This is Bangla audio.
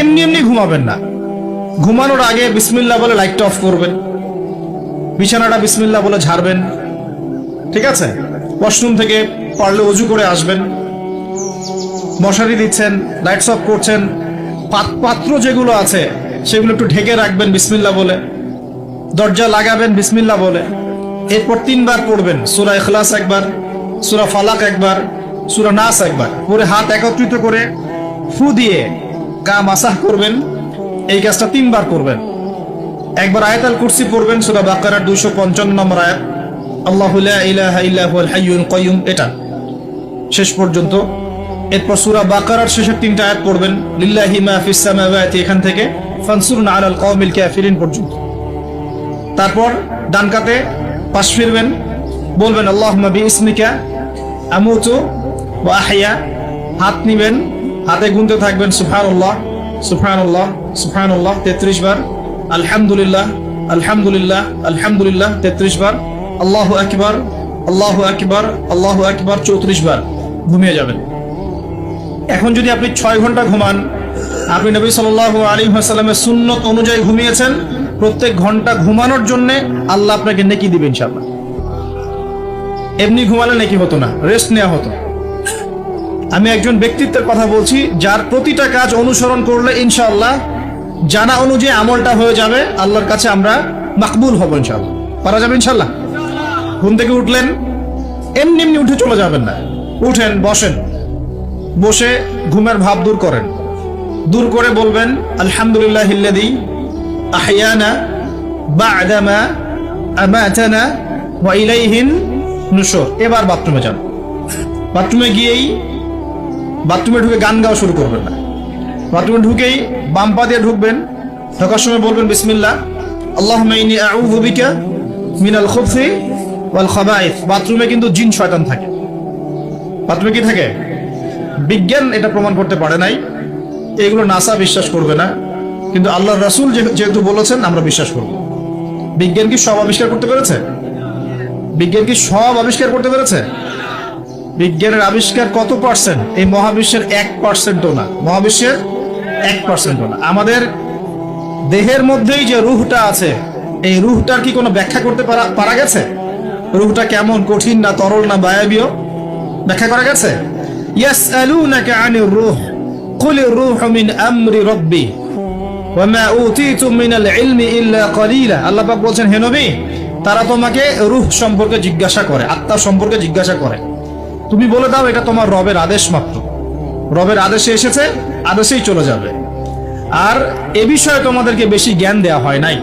এমনি এমনি ঘুমাবেন না। ঘুমানোর আগে বিসমিল্লাহ বলে লাইটটা অফ করবেন। বিছানাটা বিসমিল্লাহ বলে ঝাড়বেন। ঠিক আছে? ওয়াশরুম থেকে পারলে অজু করে আসবেন। মশারি দিচ্ছেন, লাইটস অফ করছেন। পাত্র যেগুলো আছে, সেগুলো একটু ঢেকে রাখবেন বিসমিল্লাহ বলে। দরজা লাগাবেন বিসমিল্লাহ বলে। এরপর তিনবার পড়বেন, সুরা এখলাস একবার, সুরা ফালাক একবার, সুরা নাস একবার। পরে হাত একত্রিত করে ফু দিয়ে গা মাসাহ করবেন, এই কাজটা তিনবার করবেন। একবার আয়াতাল কুরসি পড়বেন, সুরা বাকারার দুশো পঞ্চান্ন নম্বর আয়াত। আল্লাহু লা ইলাহা ইল্লা হুয়াল এটা। শেষ পর্যন্ত। এরপর সুরা বাকারার শেষের তিনটা আয়াত পড়বেন, লিল্লাহি মা ফিস সামাওয়াতি, এখান থেকে, ফানসুরনা আলাল কওমিল কাফিরিন পর্যন্ত। তারপর ডান কাতে পাশ ফিরবেন, বলবেন, আল্লাহুম্মা বিইসমিকা, আমুতু ওয়া আহইয়া, হাত নিবেন হাতে গুনতে থাকবেন, সুবহানাল্লাহ সুবহানাল্লাহ সুবহানাল্লাহ 33 বার। আলহামদুলিল্লাহ আলহামদুলিল্লাহ আলহামদুলিল্লাহ 33 বার। আল্লাহু আকবার আল্লাহু আকবার আল্লাহু আকবার 34 বার ঘুমিয়ে যাবেন। এখন যদি আপনি ছয় ঘণ্টা ঘুমান, আপনি নবী সাল আলী সাল্লামের সুন্নত অনুযায়ী ঘুমিয়েছেন, প্রত্যেক ঘণ্টা ঘুমানোর জন্য আল্লাহ আপনাকে নেকি দিবেন ইনশাল্লাহ এমনি ঘুমালে নেকি হতো না রেস্ট নেওয়া হতো। আমি একজন ব্যক্তিত্বের কথা বলছি, যার প্রতিটা কাজ অনুসরণ করলে ইনশাআল্লাহ জানা অনুযায়ী আমলটা হয়ে যাবে। আল্লাহর কাছে আমরা মাকবুল হব ইনশাআল্লাহ। পারা যাবে ইনশাল্লাহ ঘুম থেকে উঠলেন, এমনি এমনি উঠে চলে যাবেন না। উঠেন, বসেন। বসে ঘুমের ভাব দূর করেন। দূর করে বলবেন, আলহামদুলিল্লাহ আহয়ানা বা'দামা আমাতানা ওয়া ইলাইহিন এবার বাথরুমে যান। বাথরুমে গিয়েই বাথরুমে ঢুকে গান গাওয়া শুরু করবেন না। বাথরুমে ঢুকেই বাম পা দিয়ে ঢুকবেন, ঢোকার সময় বলবেন, বিসমিল্লাহ। আল্লাহুম্মা ইন্নী আউযু বিকা মিনাল ওয়াল খাবাইথ বাথরুমে কিন্তু জিন শয়তান থাকে। বাথরুমে কি থাকে? বিজ্ঞান এটা প্রমাণ করতে পারে নাই। এগুলো নাসা বিশ্বাস করবে না। কিন্তু আল্লাহ রাসূল যেহেতু বলেছেন, আমরা বিশ্বাস করব। বিজ্ঞান কি সব আবিষ্কার করতে পেরেছে? বিজ্ঞান কি সব আবিষ্কার করতে পেরেছে? বিজ্ঞানের আবিষ্কার কত পার্সেন্ট? এই মহাবিশ্বের এক পার্সেন্টও না। মহাবিশ্বের এক পার্সেন্টও না। আমাদের দেহের মধ্যেই যে রুহটা আছে, এই রুহটার কি কোনো ব্যাখ্যা করতে পারা পারা গেছে? রুহটা কেমন কঠিন না তরল না বায়াবীয়? ব্যাখ্যা করা গেছে? ইয়াসআলুনাকা আনির রূহ। কুলির রূহু মিন আমরি রাব্বি। ওয়ামা উতিতুম মিনাল ইলমি ইল্লা কলিলা। আল্লাহ পাক বলছেন, হে নবী, তারা তোমাকে রুহ সম্পর্কে জিজ্ঞাসা করে, আত্মা সম্পর্কে জিজ্ঞাসা করে। তুমি বলে দাও, এটা তোমার রবের আদেশ মাত্র। রবের আদেশে এসেছে, আদেশেই চলে যাবে। আর এ বিষয়ে তোমাদেরকে বেশি জ্ঞান দেয়া হয় নাই।